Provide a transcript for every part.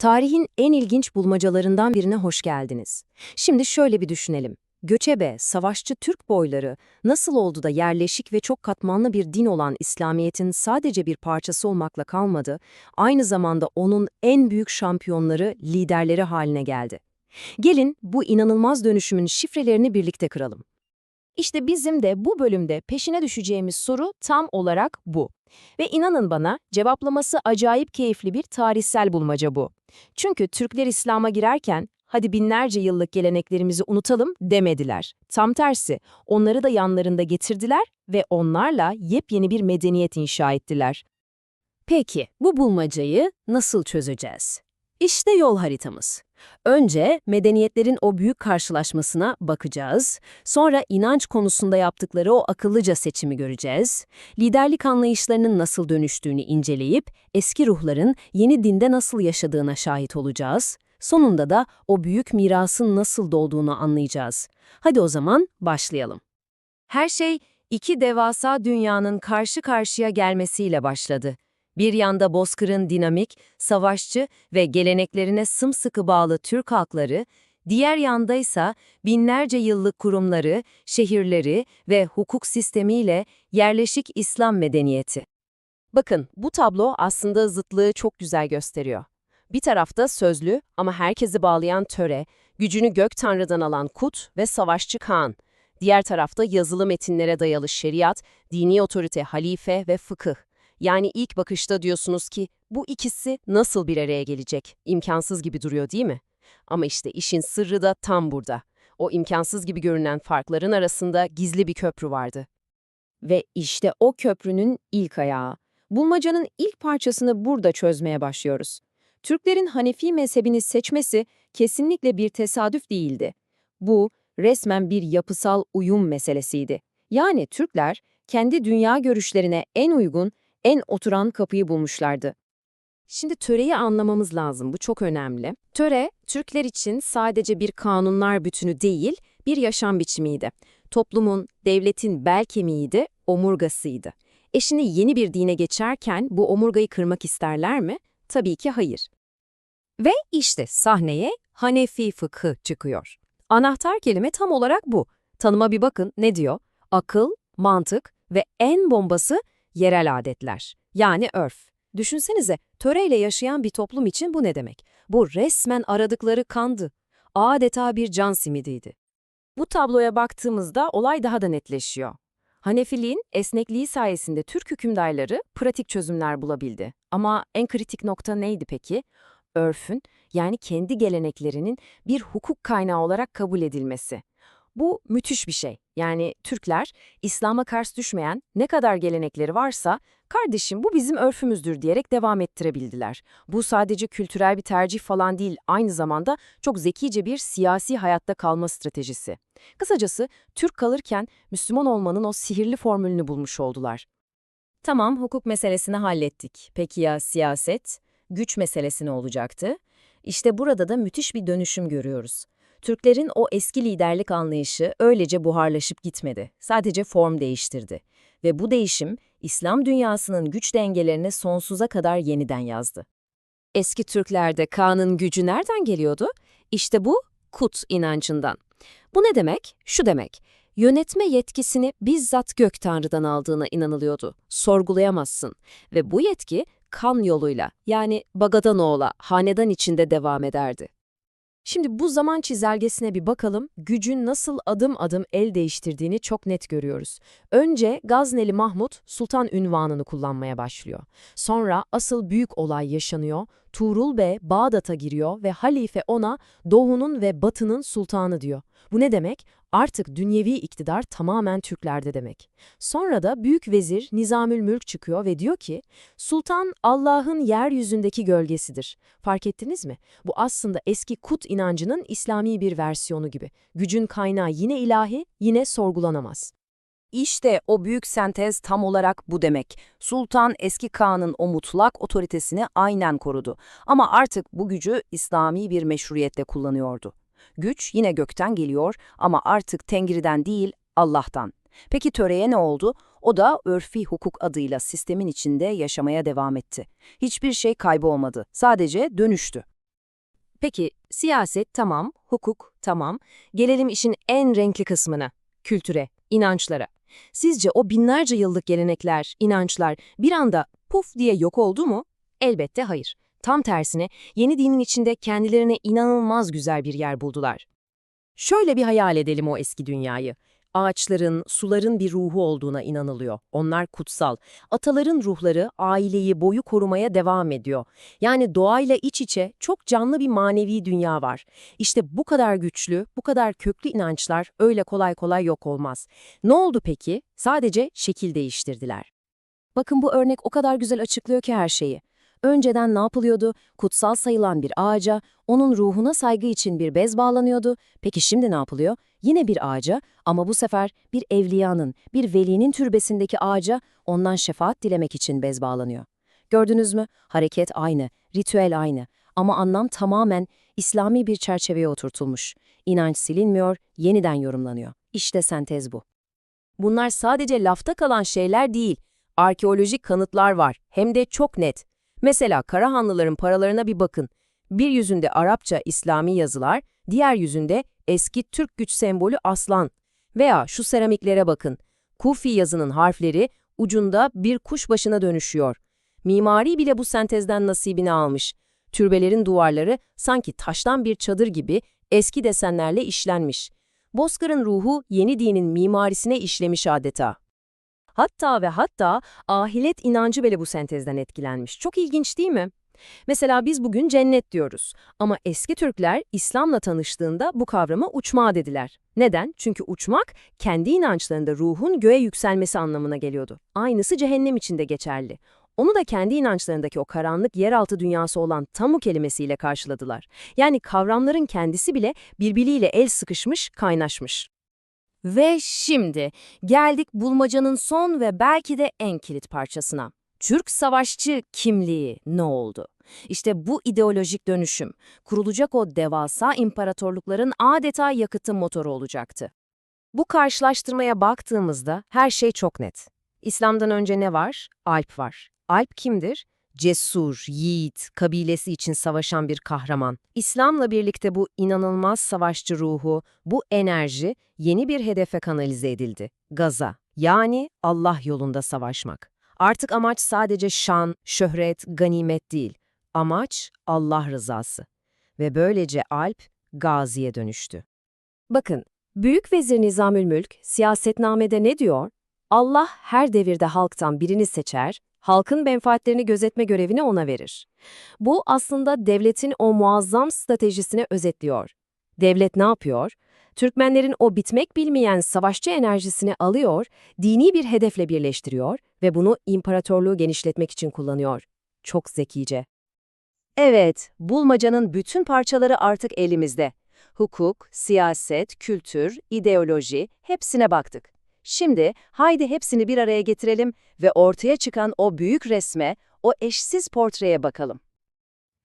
Tarihin en ilginç bulmacalarından birine hoş geldiniz. Şimdi şöyle bir düşünelim. Göçebe, savaşçı Türk boyları nasıl oldu da yerleşik ve çok katmanlı bir din olan İslamiyet'in sadece bir parçası olmakla kalmadı, aynı zamanda onun en büyük şampiyonları, liderleri haline geldi. Gelin bu inanılmaz dönüşümün şifrelerini birlikte kıralım. İşte bizim de bu bölümde peşine düşeceğimiz soru tam olarak bu. Ve inanın bana cevaplaması acayip keyifli bir tarihsel bulmaca bu. Çünkü Türkler İslam'a girerken hadi binlerce yıllık geleneklerimizi unutalım demediler. Tam tersi onları da yanlarında getirdiler ve onlarla yepyeni bir medeniyet inşa ettiler. Peki bu bulmacayı nasıl çözeceğiz? İşte yol haritamız. Önce medeniyetlerin o büyük karşılaşmasına bakacağız. Sonra inanç konusunda yaptıkları o akıllıca seçimi göreceğiz. Liderlik anlayışlarının nasıl dönüştüğünü inceleyip eski ruhların yeni dinde nasıl yaşadığına şahit olacağız. Sonunda da o büyük mirasın nasıl dolduğunu anlayacağız. Hadi o zaman başlayalım. Her şey iki devasa dünyanın karşı karşıya gelmesiyle başladı. Bir yanda Bozkır'ın dinamik, savaşçı ve geleneklerine sımsıkı bağlı Türk halkları, diğer yanda ise binlerce yıllık kurumları, şehirleri ve hukuk sistemiyle yerleşik İslam medeniyeti. Bakın, bu tablo aslında zıtlığı çok güzel gösteriyor. Bir tarafta sözlü ama herkesi bağlayan töre, gücünü gök tanrıdan alan kut ve savaşçı Kaan. Diğer tarafta yazılı metinlere dayalı şeriat, dini otorite, halife ve fıkıh. Yani ilk bakışta diyorsunuz ki bu ikisi nasıl bir araya gelecek? İmkansız gibi duruyor değil mi? Ama işte işin sırrı da tam burada. O imkansız gibi görünen farkların arasında gizli bir köprü vardı. Ve işte o köprünün ilk ayağı. Bulmacanın ilk parçasını burada çözmeye başlıyoruz. Türklerin Hanefi mezhebini seçmesi kesinlikle bir tesadüf değildi. Bu resmen bir yapısal uyum meselesiydi. Yani Türkler kendi dünya görüşlerine en uygun en oturan kapıyı bulmuşlardı. Şimdi töreyi anlamamız lazım, bu çok önemli. Töre, Türkler için sadece bir kanunlar bütünü değil, bir yaşam biçimiydi. Toplumun, devletin bel kemiğiydi, omurgasıydı. Eşini yeni bir dine geçerken bu omurgayı kırmak isterler mi? Tabii ki hayır. Ve işte sahneye Hanefi fıkhı çıkıyor. Anahtar kelime tam olarak bu. Tanıma bir bakın ne diyor? Akıl, mantık ve en bombası yerel adetler, yani örf. Düşünsenize, töreyle yaşayan bir toplum için bu ne demek? Bu resmen aradıkları kandı. Adeta bir can simidiydi. Bu tabloya baktığımızda olay daha da netleşiyor. Hanefiliğin esnekliği sayesinde Türk hükümdarları pratik çözümler bulabildi. Ama en kritik nokta neydi peki? Örfün, yani kendi geleneklerinin bir hukuk kaynağı olarak kabul edilmesi. Bu müthiş bir şey. Yani Türkler İslam'a karşı düşmeyen ne kadar gelenekleri varsa kardeşim bu bizim örfümüzdür diyerek devam ettirebildiler. Bu sadece kültürel bir tercih falan değil, aynı zamanda çok zekice bir siyasi hayatta kalma stratejisi. Kısacası Türk kalırken Müslüman olmanın o sihirli formülünü bulmuş oldular. Tamam, hukuk meselesini hallettik. Peki ya siyaset? Güç meselesi ne olacaktı? İşte burada da müthiş bir dönüşüm görüyoruz. Türklerin o eski liderlik anlayışı öylece buharlaşıp gitmedi. Sadece form değiştirdi. Ve bu değişim İslam dünyasının güç dengelerini sonsuza kadar yeniden yazdı. Eski Türklerde Kaan'ın gücü nereden geliyordu? İşte bu kut inancından. Bu ne demek? Şu demek. Yönetme yetkisini bizzat gök tanrıdan aldığına inanılıyordu. Sorgulayamazsın. Ve bu yetki kan yoluyla yani Bagadanoğla hanedan içinde devam ederdi. Şimdi bu zaman çizelgesine bir bakalım, gücün nasıl adım adım el değiştirdiğini çok net görüyoruz. Önce Gazneli Mahmut sultan ünvanını kullanmaya başlıyor. Sonra asıl büyük olay yaşanıyor, Tuğrul Bey Bağdat'a giriyor ve halife ona doğunun ve batının sultanı diyor. Bu ne demek? Artık dünyevi iktidar tamamen Türklerde demek. Sonra da büyük vezir Nizamül Mülk çıkıyor ve diyor ki, Sultan Allah'ın yeryüzündeki gölgesidir. Fark ettiniz mi? Bu aslında eski kut inancının İslami bir versiyonu gibi. Gücün kaynağı yine ilahi, yine sorgulanamaz. İşte o büyük sentez tam olarak bu demek. Sultan eski Kağan'ın o mutlak otoritesini aynen korudu. Ama artık bu gücü İslami bir meşruiyetle kullanıyordu. Güç yine gökten geliyor ama artık Tengri'den değil Allah'tan. Peki töreye ne oldu? O da örfi hukuk adıyla sistemin içinde yaşamaya devam etti. Hiçbir şey kaybolmadı, sadece dönüştü. Peki, siyaset tamam, hukuk tamam. Gelelim işin en renkli kısmına, kültüre, inançlara. Sizce o binlerce yıllık gelenekler, inançlar bir anda puf diye yok oldu mu? Elbette hayır. Tam tersine yeni dinin içinde kendilerine inanılmaz güzel bir yer buldular. Şöyle bir hayal edelim o eski dünyayı. Ağaçların, suların bir ruhu olduğuna inanılıyor. Onlar kutsal. Ataların ruhları aileyi boyu korumaya devam ediyor. Yani doğayla iç içe çok canlı bir manevi dünya var. İşte bu kadar güçlü, bu kadar köklü inançlar öyle kolay kolay yok olmaz. Ne oldu peki? Sadece şekil değiştirdiler. Bakın bu örnek o kadar güzel açıklıyor ki her şeyi. Önceden ne yapılıyordu? Kutsal sayılan bir ağaca, onun ruhuna saygı için bir bez bağlanıyordu. Peki şimdi ne yapılıyor? Yine bir ağaca ama bu sefer bir evliyanın, bir velinin türbesindeki ağaca ondan şefaat dilemek için bez bağlanıyor. Gördünüz mü? Hareket aynı, ritüel aynı ama anlam tamamen İslami bir çerçeveye oturtulmuş. İnanç silinmiyor, yeniden yorumlanıyor. İşte sentez bu. Bunlar sadece lafta kalan şeyler değil. Arkeolojik kanıtlar var, hem de çok net. Mesela Karahanlıların paralarına bir bakın. Bir yüzünde Arapça İslami yazılar, diğer yüzünde eski Türk güç sembolü aslan. Veya şu seramiklere bakın. Kufi yazının harfleri ucunda bir kuş başına dönüşüyor. Mimari bile bu sentezden nasibini almış. Türbelerin duvarları sanki taştan bir çadır gibi eski desenlerle işlenmiş. Bozkır'ın ruhu yeni dinin mimarisine işlemiş adeta. Hatta ve hatta ahiret inancı bile bu sentezden etkilenmiş. Çok ilginç değil mi? Mesela biz bugün cennet diyoruz ama eski Türkler İslam'la tanıştığında bu kavrama uçma dediler. Neden? Çünkü uçmak kendi inançlarında ruhun göğe yükselmesi anlamına geliyordu. Aynısı cehennem için de geçerli. Onu da kendi inançlarındaki o karanlık yeraltı dünyası olan tamu kelimesiyle karşıladılar. Yani kavramların kendisi bile birbiriyle el sıkışmış, kaynaşmış. Ve şimdi geldik bulmacanın son ve belki de en kilit parçasına. Türk savaşçı kimliği ne oldu? İşte bu ideolojik dönüşüm, kurulacak o devasa imparatorlukların adeta yakıtı motoru olacaktı. Bu karşılaştırmaya baktığımızda her şey çok net. İslam'dan önce ne var? Alp var. Alp kimdir? Cesur, yiğit, kabilesi için savaşan bir kahraman. İslam'la birlikte bu inanılmaz savaşçı ruhu, bu enerji yeni bir hedefe kanalize edildi. Gaza, yani Allah yolunda savaşmak. Artık amaç sadece şan, şöhret, ganimet değil. Amaç Allah rızası. Ve böylece Alp, gaziye dönüştü. Bakın, Büyük Vezir Nizamülmülk siyasetnamede ne diyor? Allah her devirde halktan birini seçer, halkın menfaatlerini gözetme görevini ona verir. Bu aslında devletin o muazzam stratejisini özetliyor. Devlet ne yapıyor? Türkmenlerin o bitmek bilmeyen savaşçı enerjisini alıyor, dini bir hedefle birleştiriyor ve bunu imparatorluğu genişletmek için kullanıyor. Çok zekice. Evet, bulmacanın bütün parçaları artık elimizde. Hukuk, siyaset, kültür, ideoloji hepsine baktık. Şimdi haydi hepsini bir araya getirelim ve ortaya çıkan o büyük resme, o eşsiz portreye bakalım.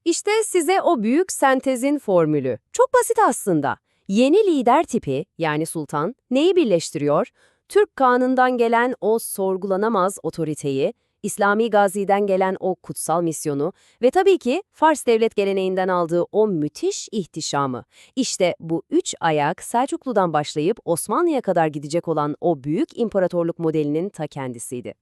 İşte size o büyük sentezin formülü. Çok basit aslında. Yeni lider tipi, yani sultan, neyi birleştiriyor? Türk kanından gelen o sorgulanamaz otoriteyi, İslami gaziden gelen o kutsal misyonu ve tabii ki Fars devlet geleneğinden aldığı o müthiş ihtişamı. İşte bu üç ayak Selçuklu'dan başlayıp Osmanlı'ya kadar gidecek olan o büyük imparatorluk modelinin ta kendisiydi.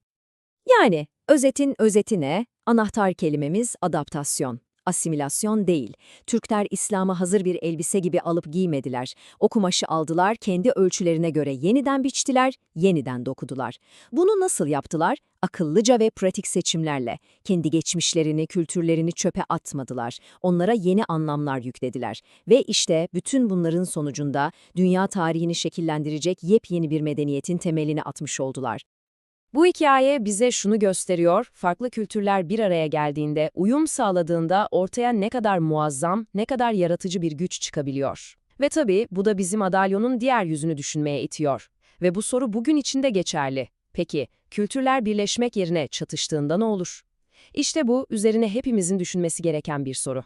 Yani özetin özetine anahtar kelimemiz adaptasyon. Asimilasyon değil. Türkler İslam'a hazır bir elbise gibi alıp giymediler. O kumaşı aldılar, kendi ölçülerine göre yeniden biçtiler, yeniden dokudular. Bunu nasıl yaptılar? Akıllıca ve pratik seçimlerle. Kendi geçmişlerini, kültürlerini çöpe atmadılar. Onlara yeni anlamlar yüklediler. Ve işte bütün bunların sonucunda dünya tarihini şekillendirecek yepyeni bir medeniyetin temelini atmış oldular. Bu hikaye bize şunu gösteriyor, farklı kültürler bir araya geldiğinde, uyum sağladığında ortaya ne kadar muazzam, ne kadar yaratıcı bir güç çıkabiliyor. Ve tabii bu da bizim madalyonun diğer yüzünü düşünmeye itiyor. Ve bu soru bugün için de geçerli. Peki, kültürler birleşmek yerine çatıştığında ne olur? İşte bu, üzerine hepimizin düşünmesi gereken bir soru.